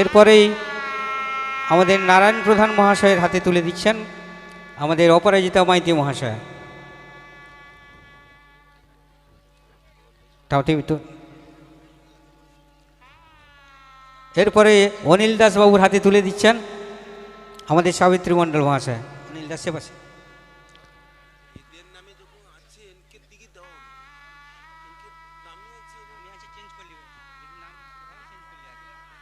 এরপরেই আমাদের নারায়ণ প্রধান মহাশয়ের হাতে তুলে দিচ্ছেন আমাদের অপরাজিতা মাইতি মহাশয়। এরপরে অনিল দাস বাবুর হাতে তুলে দিচ্ছেন আমাদের সাবিত্রী মণ্ডল মহাশয়। অনিল দাস, সে পাশে এদের নামে যখন আছে এনকে দিকে দাও এনকে নামে আছে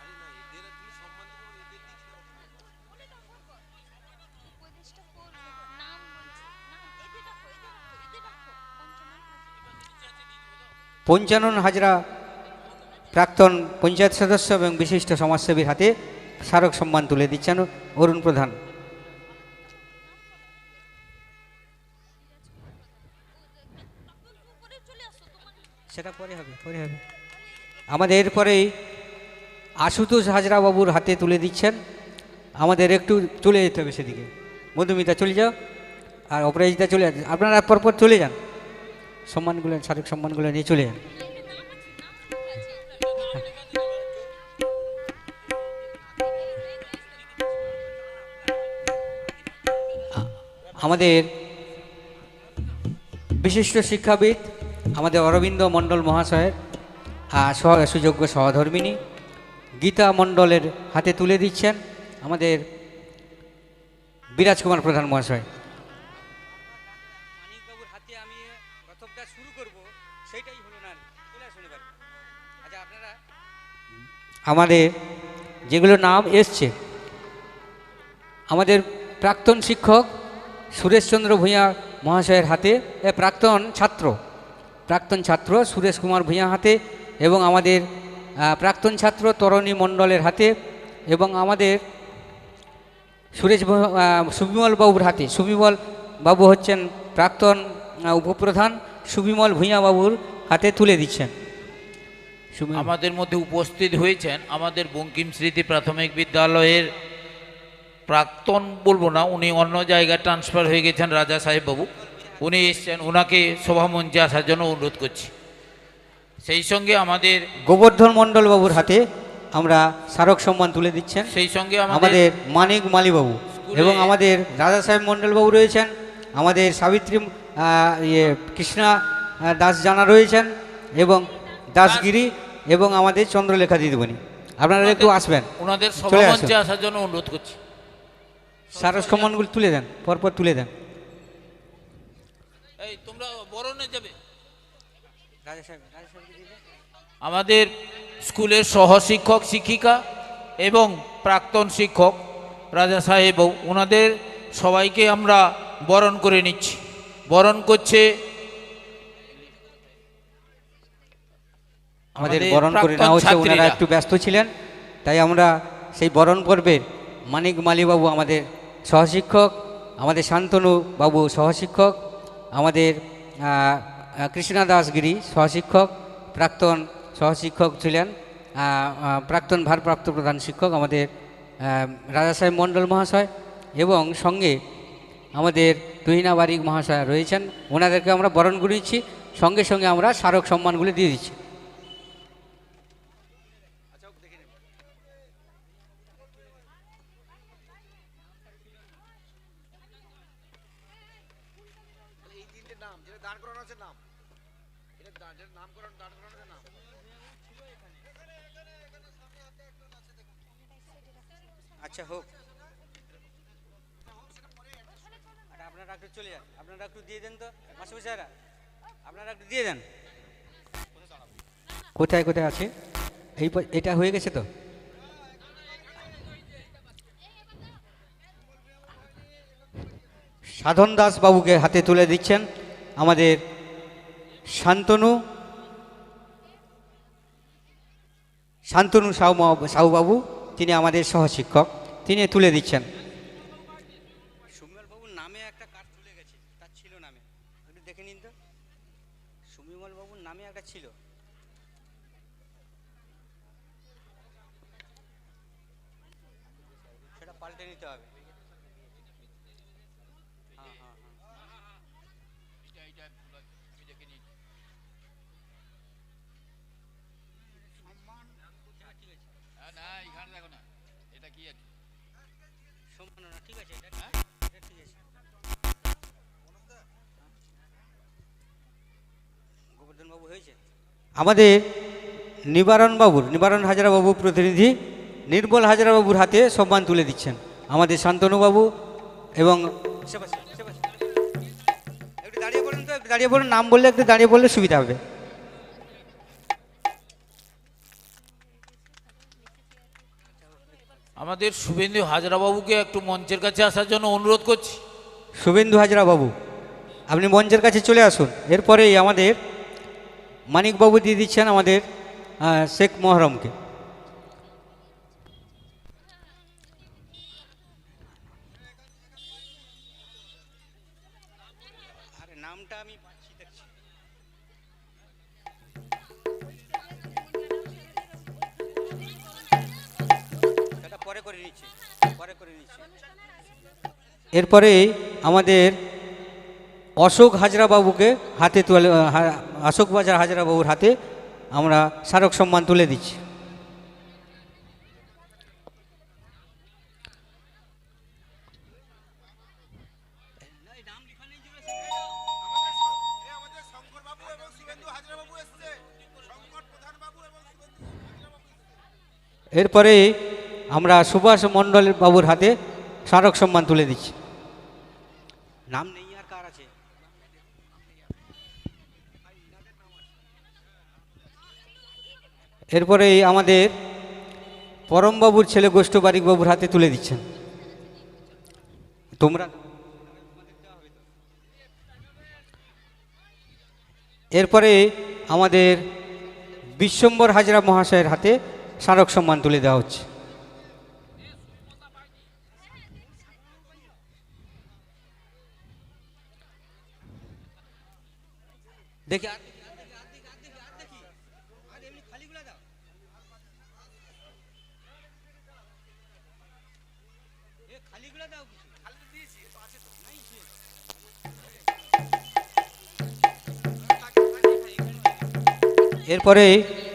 আরে না এদের আর তুমি সম্মান দেবো এদের দিকে দাও উপদেশটা করবে নাম বলছি নাম এদের রাখো এদের রাখো এদের রাখো পঞ্চানন হাজরা প্রাক্তন পঞ্চায়েত সদস্য এবং বিশিষ্ট সমাজসেবীর হাতে স্মারক সম্মান তুলে দিচ্ছেন অরুণ প্রধান। সেটা পরে হবে পরে হবে। আমাদের এরপরেই আশুতোষ হাজরা বাবুর হাতে তুলে দিচ্ছেন। আমাদের একটু চলে যেতে হবে সেদিকে। মধুমিতা চলে যাও, আর অপরাজিতা চলে যান আপনারা পরপর চলে যান। সম্মানগুলো শারীরিক সম্মানগুলো নিয়ে চলে আমাদের বিশিষ্ট শিক্ষাবিদ, আমাদের অরবিন্দ মণ্ডল মহাশয়ের সহ- সুযোগ্য সহধর্মিনী, গীতা মণ্ডলের হাতে তুলে দিচ্ছেন আমাদের বিরাজ কুমার প্রধান মহাশয় মানিকবাবুর হাতে আমি প্রথমটা শুরু করব সেইটাই হলো না চলে আসুন এবার আচ্ছা আপনারা আমাদের যেগুলো নাম এসছে, আমাদের প্রাক্তন শিক্ষক সুরেশচন্দ্র ভূঁইয়া মহাশয়ের হাতে প্রাক্তন ছাত্র প্রাক্তন ছাত্র সুরেশ কুমার ভূঁইয়া হাতে এবং আমাদের প্রাক্তন ছাত্র তরণী মণ্ডলের হাতে এবং আমাদের সুরেশ সুবিমল বাবুর হাতে। সুবিমল বাবু হচ্ছেন প্রাক্তন উপপ্রধান, সুবিমল ভূঁইয়া বাবুর হাতে তুলে দিচ্ছেন। আমাদের মধ্যে উপস্থিত হয়েছেন আমাদের বঙ্কিম স্মৃতি প্রাথমিক বিদ্যালয়ের প্রাক্তন বলব না উনি অন্য জায়গায় ট্রান্সফার হয়ে গেছেন রাজা সাহেব বাবু। উনি এসছেন ওনাকে সভামঞ্চে আসার জন্য অনুরোধ করছি। সেই সঙ্গে আমাদের গোবর্ধন মণ্ডল বাবুর হাতে আমরা স্মারক সম্মান তুলে দিচ্ছেন। সেই সঙ্গে আমাদের আমাদের মানিক মালিবাবু এবং আমাদের রাজা সাহেব মণ্ডলবাবু রয়েছেন আমাদের সাবিত্রী ইয়ে কৃষ্ণা দাস জানা রয়েছেন এবং দাসগিরি এবং আমাদের চন্দ্রলেখা দিদিমণি। আপনারা একটু আসবেন। ওনাদের সভামঞ্চে আসার জন্য অনুরোধ করছি। স্মারক সম্মানগুলো তুলে দেন পরপর তুলে দেন। এই তোমরা বরণে যাবে। আমাদের স্কুলের সহশিক্ষক শিক্ষিকা এবং প্রাক্তন শিক্ষক রাজা সাহেব ওনাদের সবাইকে আমরা বরণ করে নিচ্ছি। বরণ করছে আমাদের বরণ করে নেওয়া হচ্ছে ওনারা একটু ব্যস্ত ছিলেন তাই আমরা সেই বরণ পর্বের মানিক মালিবাবু আমাদের সহশিক্ষক আমাদের শান্তনু বাবু সহশিক্ষক আমাদের কৃষ্ণা দাসগিরি সহশিক্ষক প্রাক্তন সহশিক্ষক ছিলেন প্রাক্তন ভারপ্রাপ্ত প্রধান শিক্ষক আমাদের রাজা সাহেব মণ্ডল মহাশয় এবং সঙ্গে আমাদের তুহিনা বারিক মহাশয় রয়েছেন। ওনাদেরকে আমরা বরণ করে দিচ্ছি সঙ্গে সঙ্গে আমরা স্মারক সম্মানগুলি দিয়ে দিচ্ছি। তিনটে নাম যেটা দান করানো আছে নাম। এটা যেটা নাম করানো দান করানো আছে নাম। আচ্ছা হোক। আরে আপনারা একটু চলে যান। আপনারা একটু দিয়ে দেন তো মাস্টারমশাইরা আপনারা একটু দিয়ে দেন। কোথায় কোথায় আছে? এই এটা হয়ে গেছে তো? সাধন দাস বাবুকে হাতে তুলে দিচ্ছেন আমাদের শান্তনু। শান্তনু সাহু সাহুবাবু তিনি আমাদের সহশিক্ষক, তিনি তুলে দিচ্ছেন সুবিমল বাবুর নামে একটা কার্ড চলে গেছে তার ছিল নামে একটু দেখে নিন তো সুবিমল বাবুর নামে একটা ছিল সেটা পাল্টে নিতে হবে হ্যাঁ হ্যাঁ হ্যাঁ আমাদের নিবারণ বাবুর নিবারণ হাজরা বাবু প্রতিনিধি নির্মল হাজরা বাবুর হাতে সম্মান তুলে দিচ্ছেন। আমাদের শান্তনু বাবু এবং একটু দাঁড়িয়ে পড়ুন তো দাঁড়িয়ে পড়ুন নাম বললে একটু দাঁড়িয়ে পড়লে সুবিধা হবে। আমাদের শুভেন্দু হাজরাবাবুকে একটু মঞ্চের কাছে আসার জন্য অনুরোধ করছি। শুভেন্দু হাজরা বাবু আপনি মঞ্চের কাছে চলে আসুন। এরপরেই আমাদের মানিকবাবু দিয়ে দিচ্ছেন আমাদের শেখ মোহরমকে। এরপরে আমাদের অশোক হাজরা বাবুকে হাতে তুলে অশোক বাজার হাজরা বাবুর হাতে আমরা স্মারক সম্মান তুলে দিচ্ছি। এরপরে আমরা সুভাষ মণ্ডল বাবুর হাতে স্মারক সম্মান তুলে দিচ্ছি নাম নেই আর কার আছে? এরপরে আমাদের পরমবাবুর ছেলে গোষ্ঠ বারিক বাবুর হাতে তুলে দিচ্ছেন। তোমরা এরপরে আমাদের বিশ্বম্বর হাজরা মহাশয়ের হাতে স্মারক সম্মান তুলে দেওয়া হচ্ছে দেখি আর দেখি, আর দেখি, আর দেখি, আর দেখি, আর দেখি। আর এমনি খালিগুলা দাও। এ, খালিগুলা দাও কিছু। এরপরে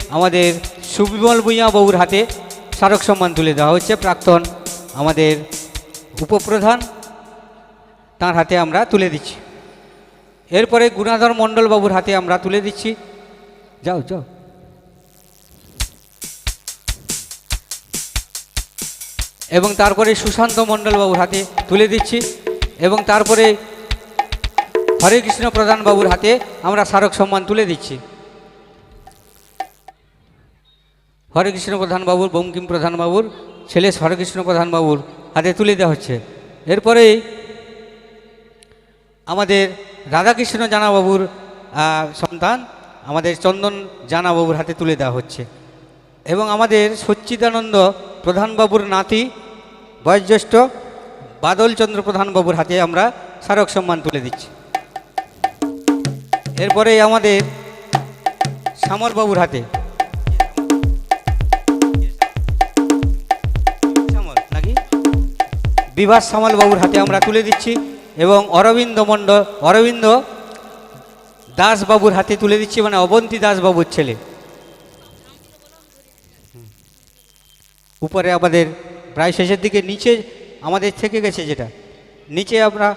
আমাদের সুবিমল ভূঁইয়া বাবুর হাতে স্মারক সম্মান তুলে দেওয়া হচ্ছে প্রাক্তন আমাদের উপপ্রধান, তার হাতে আমরা তুলে দিচ্ছি এরপরে গুণাধর মণ্ডল বাবুর হাতে আমরা তুলে দিচ্ছি। যাও যাও। এবং তারপরে সুশান্ত মণ্ডল বাবুর হাতে তুলে দিচ্ছি এবং তারপরে হরে কৃষ্ণ প্রধান বাবুর হাতে আমরা স্মারক সম্মান তুলে দিচ্ছি। হরেকৃষ্ণ প্রধান বাবুর বঙ্কিম প্রধান বাবুর ছেলে হরেকৃষ্ণ প্রধান বাবুর হাতে তুলে দেওয়া হচ্ছে। এরপরেই আমাদের রাধাকৃষ্ণ জানাবাবুর সন্তান আমাদের চন্দন জানাবাবুর হাতে তুলে দেওয়া হচ্ছে। এবং আমাদের সচ্চিদানন্দ প্রধানবাবুর নাতি, বয়োজ্যেষ্ঠ বাদলচন্দ্র প্রধানবাবুর হাতে আমরা স্মারক সম্মান তুলে দিচ্ছি। এরপরে আমাদের শ্যামলবাবুর হাতে। শ্যামল নাকি? বিভাস শ্যামল বাবুর হাতে আমরা তুলে দিচ্ছি। এবং অরবিন্দ মণ্ডল, অরবিন্দ দাসবাবুর হাতে তুলে দিচ্ছি মানে অবন্তী দাসবাবুর ছেলে। উপরে আমাদের প্রায় শেষের দিকে, নিচে আমাদের থেকে গেছে যেটা। নিচে আমরা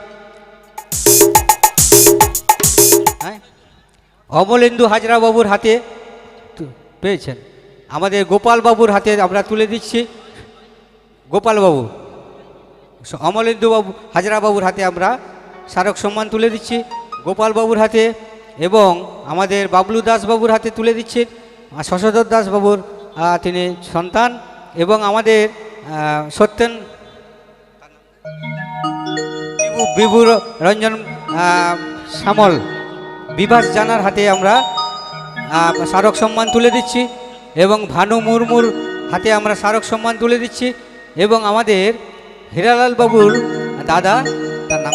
হ্যাঁ? অমলেন্দু হাজরা বাবুর হাতে পেয়েছেন। আমাদের গোপাল বাবুর হাতে আমরা তুলে দিচ্ছি। গোপাল বাবু স- অমলেন্দু বাবু হাজরা বাবুর হাতে আমরা স্মারক সম্মান তুলে দিচ্ছি গোপালবাবুর হাতে এবং আমাদের বাবলু দাসবাবুর হাতে তুলে দিচ্ছি শশধর দাস বাবুর আহ, তিনি সন্তান এবং আমাদের সত্যেন বিভু- বিভু রঞ্জন শ্যামল বিভাস জানার হাতে আমরা স্মারক সম্মান তুলে দিচ্ছি এবং ভানু মুর্মুর হাতে আমরা স্মারক সম্মান তুলে দিচ্ছি এবং আমাদের হীরালাল বাবুর দাদা, তার নাম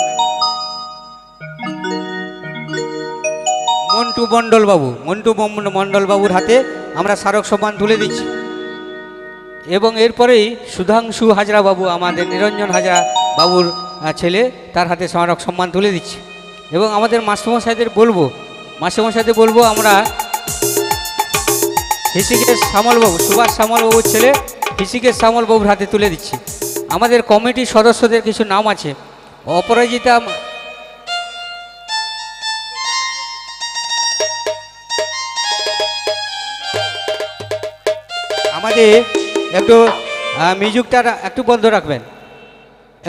মন্টু মণ্ডল বাবু, মন্টু মণ্ডল বাবুর হাতে আমরা স্মারক সম্মান তুলে দিচ্ছি। এবং এরপরেই সুধাংশু হাজরা বাবু, আমাদের নিরঞ্জন হাজরা বাবুর ছেলে, তার হাতে স্মারক সম্মান তুলে দিচ্ছি। এবং আমাদের মাস্টারমশাইদের বলব মাস্টারমশাইদের বলব আমরা ঋষিকেশ শ্যামলবাবু সুভাষ শ্যামলবাবুর ছেলে ঋষিকেশ শ্যামল বাবুর হাতে তুলে দিচ্ছি। আমাদের কমিটির সদস্যদের কিছু নাম আছে। অপরাজিতা আমাদের একটু মিউজিকটা একটু বন্ধ রাখবেন।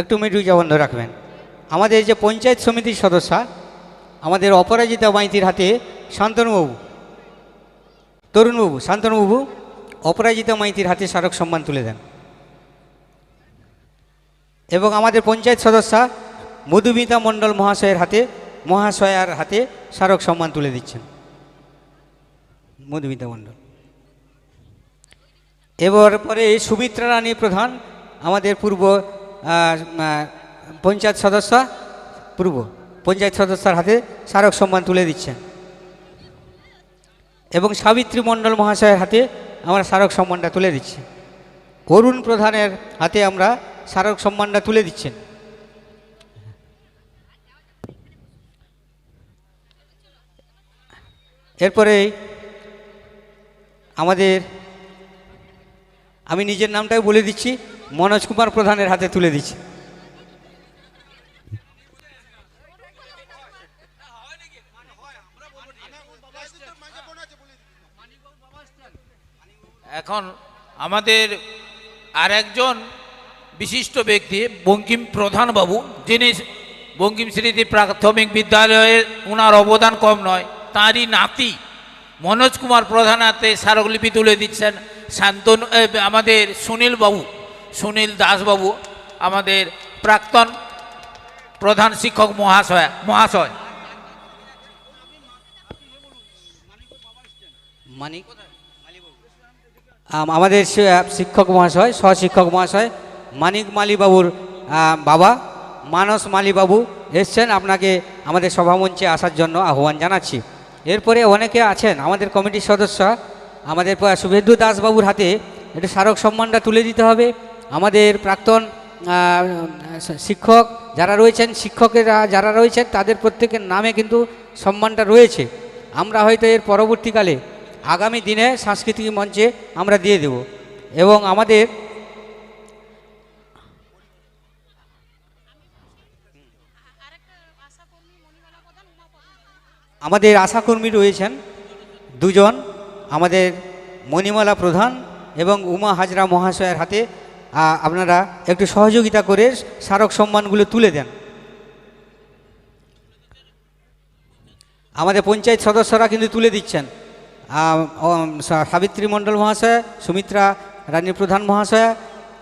একটু মিউজিকটা বন্ধ রাখবেন। আমাদের যে পঞ্চায়েত সমিতির সদস্য, আমাদের অপরাজিতা মাইতির হাতে শান্তনুবাবু। তরুণবাবু, শান্তনুবাবু, অপরাজিতা মাইতির হাতে স্মারক সম্মান তুলে দেন। এবং আমাদের পঞ্চায়েত সদস্য মধুমিতা মণ্ডল মহাশয়ের হাতে, মহাশয়ার হাতে স্মারক সম্মান তুলে দিচ্ছেন। মধুমিতা মণ্ডল। এবার পরে সুমিত্রা রানী প্রধান, আমাদের পূর্ব পঞ্চায়েত সদস্য, পূর্ব পঞ্চায়েত সদস্যর হাতে স্মারক সম্মান তুলে দিচ্ছেন। এবং সাবিত্রী মণ্ডল মহাশয়ের হাতে আমরা স্মারক সম্মানটা তুলে দিচ্ছি। অরুণ প্রধানের হাতে আমরা স্মারক সম্মানটা তুলে দিচ্ছেন এরপরে আমাদের, আমি নিজের নামটাই বলে দিচ্ছি, মনোজ কুমার প্রধানের হাতে তুলে দিচ্ছি। এখন আমাদের আর একজন বিশিষ্ট ব্যক্তি বঙ্কিম প্রধান বাবু যিনি বঙ্কিম স্মৃতি প্রাথমিক বিদ্যালয়ে ওনার অবদান কম নয়, তাঁরই নাতি মনোজ কুমার প্রধান হাতে স্মারকলিপি তুলে দিচ্ছেন শান্তনু আমাদের সুনীল বাবু সুনীল দাসবাবু, আমাদের প্রাক্তন প্রধান শিক্ষক মহাশয় মহাশয়। মানিক? আম- আমাদের শিক্ষক মহাশয়, সহশিক্ষক মহাশয় মানিক মালিবাবুর বাবা মানস মালিবাবু এসছেন আপনাকে আমাদের সভামঞ্চে আসার জন্য আহ্বান জানাচ্ছি। এরপরে অনেকে আছেন, আমাদের কমিটির সদস্য, আমাদের শুভেন্দু দাসবাবুর হাতে একটু স্মারক সম্মানটা তুলে দিতে হবে। আমাদের প্রাক্তন শিক্ষক যারা রয়েছেন, শিক্ষকেরা যারা রয়েছেন, তাদের প্রত্যেকের নামে কিন্তু সম্মানটা রয়েছে। আমরা হয়তো এর পরবর্তীকালে আগামী দিনে সাংস্কৃতিক মঞ্চে আমরা দিয়ে দেব। এবং আমাদের আরেকটা আশাকর্মী মণিমালা প্রধান উমা প্রধান আমাদের আশাকর্মী রয়েছেন দুজন, আমাদের মণিমালা প্রধান এবং উমা হাজরা মহাশয়ের হাতে আপনারা একটু সহযোগিতা করে স্মারক সম্মানগুলো তুলে দেন। আমাদের পঞ্চায়েত সদস্যরা কিন্তু তুলে দিচ্ছেন। সাবিত্রী মণ্ডল মহাশয়, সুমিত্রা রানী প্রধান মহাশয়া,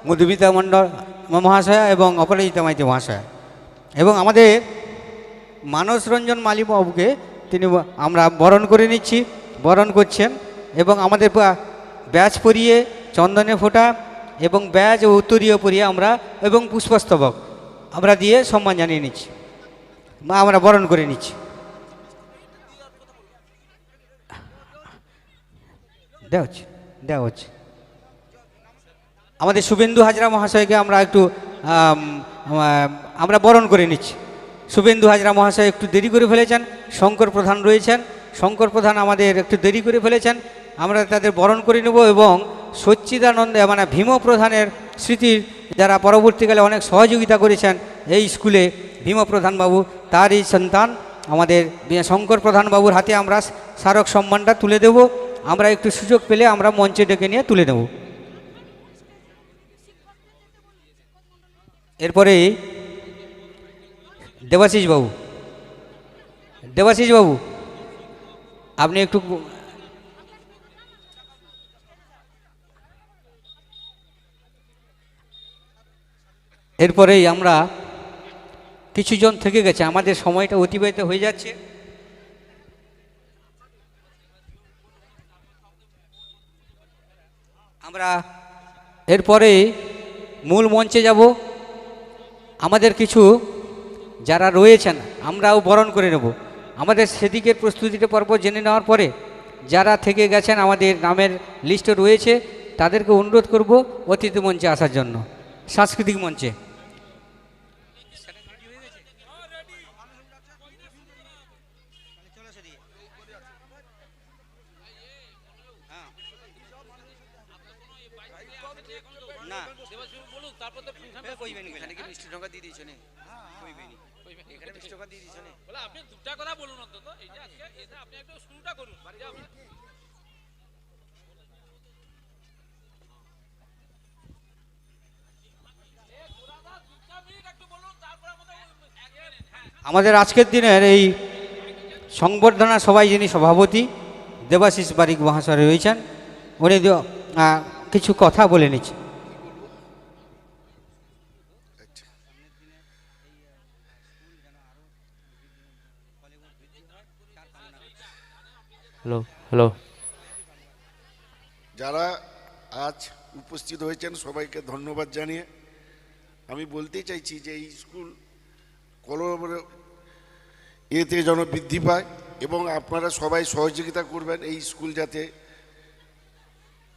মধুমিতা মণ্ডল মহাশয়া এবং অপরাজিতা মাইতি মহাশয়া। এবং আমাদের মানস রঞ্জন মালিবাবুকে তিনি আমরা বরণ করে নিচ্ছি বরণ করছেন এবং আমাদের ব্যাজ পরিয়ে চন্দনে ফোঁটা এবং ব্যাজ ও উত্তরীয় পরিয়ে আমরা এবং পুষ্পস্তবক আমরা দিয়ে সম্মান জানিয়ে নিচ্ছি। আমরা বরণ করে নিচ্ছি। দেওয়া হচ্ছে দেওয়া হচ্ছে। আমাদের শুভেন্দু হাজরা মহাশয়কে আমরা একটু আম, আম, আমরা বরণ করে নিচ্ছি। শুভেন্দু হাজরা মহাশয় একটু দেরি করে ফেলেছেন, শঙ্কর প্রধান রয়েছেন, শঙ্কর প্রধান আমাদের একটু দেরি করে ফেলেছেন, আমরা তাদের বরণ করে নেব এবং সচ্চিদানন্দ মানে ভীম প্রধানের স্মৃতির যারা পরবর্তীকালে অনেক সহযোগিতা করেছেন এই স্কুলে, ভীম প্রধান বাবু, তারই সন্তান, আমাদের শঙ্কর প্রধান বাবুর হাতে আমরা স্মারক সম্মানটা তুলে দেব, আমরা একটু সুযোগ পেলে আমরা মঞ্চে ডেকে নিয়ে তুলে নেব। এরপরে দেবাশিস বাবু। দেবাশিস বাবু, আপনি একটু এরপরেই আমরা কিছুজন থেকে গেছে, আমাদের সময়টা অতিবাহিত হয়ে যাচ্ছে। আমরা এরপরে মূল মঞ্চে যাব। আমাদের কিছু যারা রয়েছেন আমরাও বরণ করে নেব। আমাদের সেদিকের প্রস্তুতিটা পর্ব জেনে নেওয়ার পরে যারা থেকে গেছেন আমাদের নামের লিস্টে রয়েছে তাদেরকে অনুরোধ করব অতিথি মঞ্চে আসার জন্য। সাংস্কৃতিক মঞ্চে। না। বলুন তারপর তো এখানে কি মিষ্টি ঢোকা দিয়ে দিয়েছ নে এখানে মিষ্টি ঢোকা দিয়ে দিয়েছ বলে আপনি দুটা কথা বলুন অন্তত। এই যে আজকে এটা আপনি একটু শুরুটা করুন। যে আমরা- এ, ঘোড়াদা, দুটা মিনিট একটু বলুন, তারপর আমাদের আজকের দিনের এই সংবর্ধনা সবাই যিনি সভাপতি দেবাশিস বারিক মহাশয় রয়েছেন উনি কিছু কথা বলে নিচ্ছেন। হ্যালো হ্যালো যারা আজ উপস্থিত হয়েছেন, সবাইকে ধন্যবাদ জানিয়ে আমি বলতে চাইছি যে এই স্কুল কলম এতে যেন বৃদ্ধি পায় এবং আপনারা সবাই সহযোগিতা করবেন এই স্কুল যাতে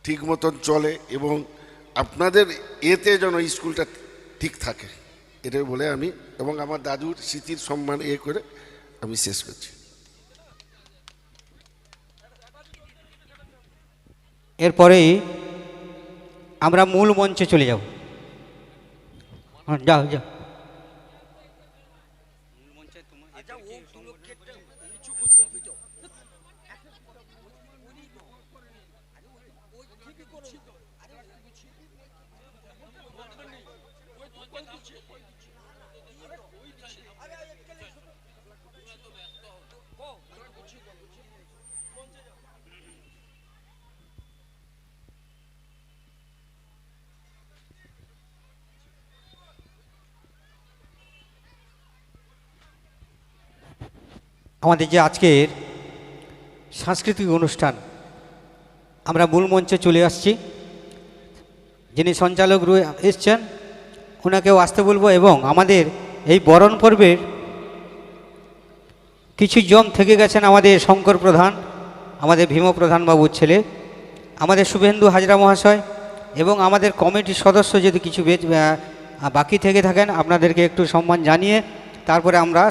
ঠিক মতন চলে এবং আপনাদের এতে যেন স্কুলটা ঠিক থাকে। এটাই বলে আমি এবং আমার দাদুর স্মৃতির সম্মান এ করে আমি শেষ করছি। এরপরেই আমরা মূল মঞ্চে চলে যাব। হ্যাঁ, যাও যাও। আমাদের যে আজকের সাংস্কৃতিক অনুষ্ঠান, আমরা মূল মঞ্চে চলে আসছি। যিনি সঞ্চালক রয়ে এসছেন, ওনাকেও আসতে বলব এবং আমাদের এই বরণ পর্বের কিছু জম থেকে গেছেন আমাদের শঙ্কর প্রধান, আমাদের ভীম প্রধান বাবুর ছেলে, আমাদের শুভেন্দু হাজরা মহাশয় এবং আমাদের কমিটির সদস্য যদি কিছু বাকি থেকে থাকেন, আপনাদেরকে একটু সম্মান জানিয়ে তারপরে আমরা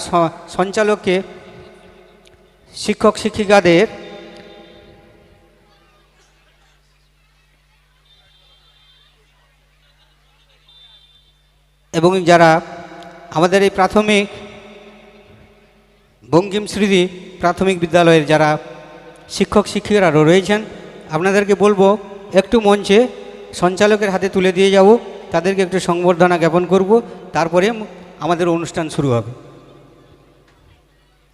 সঞ্চালককে শিক্ষক শিক্ষিকাদের এবং যারা আমাদের এই প্রাথমিক বঙ্কিম স্মৃতি প্রাথমিক বিদ্যালয়ের যারা শিক্ষক শিক্ষিকারা রয়েছেন, আপনাদেরকে বলব একটু মঞ্চে সঞ্চালকের হাতে তুলে দিয়ে যাব, তাদেরকে একটু সংবর্ধনা জ্ঞাপন করব, তারপরে আমাদের অনুষ্ঠান শুরু হবে।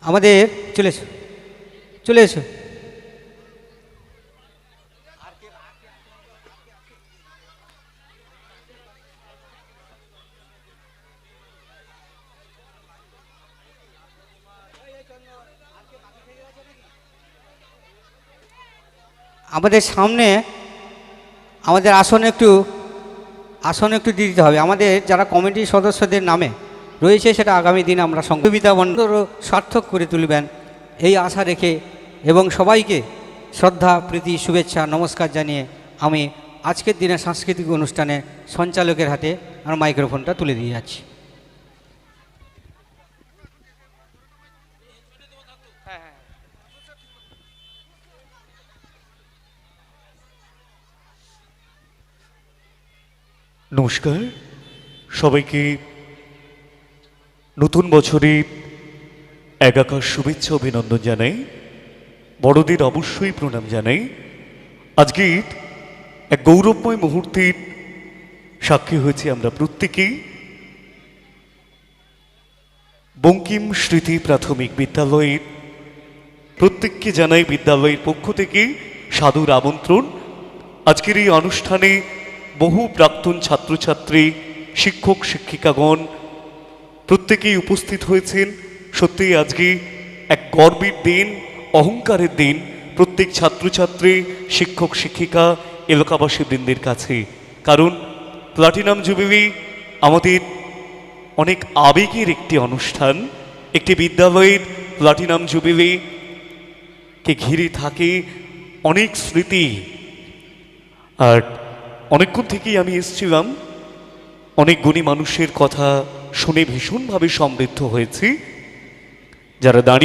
আমাদের চলে এসো। চলে এসো। আমাদের সামনে, আমাদের আসন একটু আসন একটু দিয়ে দিতে হবে। আমাদের যারা কমিটির সদস্যদের নামে রয়েছে, সেটা আগামী দিন আমরা সংবিধা বন্ধ সার্থক করে তুলবেন। এই আশা রেখে এবং সবাইকে শ্রদ্ধা, প্রীতি, শুভেচ্ছা, নমস্কার জানিয়ে আমি আজকের দিনে সাংস্কৃতিক অনুষ্ঠানে সঞ্চালকের হাতে আমার মাইক্রোফোনটা তুলে দিয়ে যাচ্ছি। নমস্কার। সবাইকে নতুন বছরে একাকার শুভেচ্ছা অভিনন্দন জানাই। বড়দের অবশ্যই প্রণাম জানাই। আজকে এক গৌরবময় মুহূর্তের সাক্ষী হয়েছে আমরা প্রত্যেকেই। বঙ্কিম স্মৃতি প্রাথমিক বিদ্যালয়ের প্রত্যেককে জানাই বিদ্যালয়ের পক্ষ থেকে সাধুর আমন্ত্রণ। আজকের এই অনুষ্ঠানে বহু প্রাক্তন ছাত্রছাত্রী, শিক্ষক, শিক্ষিকাগণ প্রত্যেকেই উপস্থিত হয়েছেন। সত্যিই আজকে এক গর্বের দিন অহংকারের দিন, প্রত্যেক ছাত্রছাত্রী, শিক্ষক, শিক্ষিকা, এলাকাবাসী বৃন্দের কাছে। কারণ, প্লাটিনাম জুবিলি আমাদের অনেক আবেগের একটি অনুষ্ঠান। একটি বিদ্যালয়ের প্লাটিনাম জুবিলি কে ঘিরে থাকে অনেক স্মৃতি। আর অনেকক্ষণ থেকেই আমি এসছিলাম। অনেক গুণী মানুষের কথা শুনে ভীষণভাবে সমৃদ্ধ হয়েছি। যারা দাঁড়িয়ে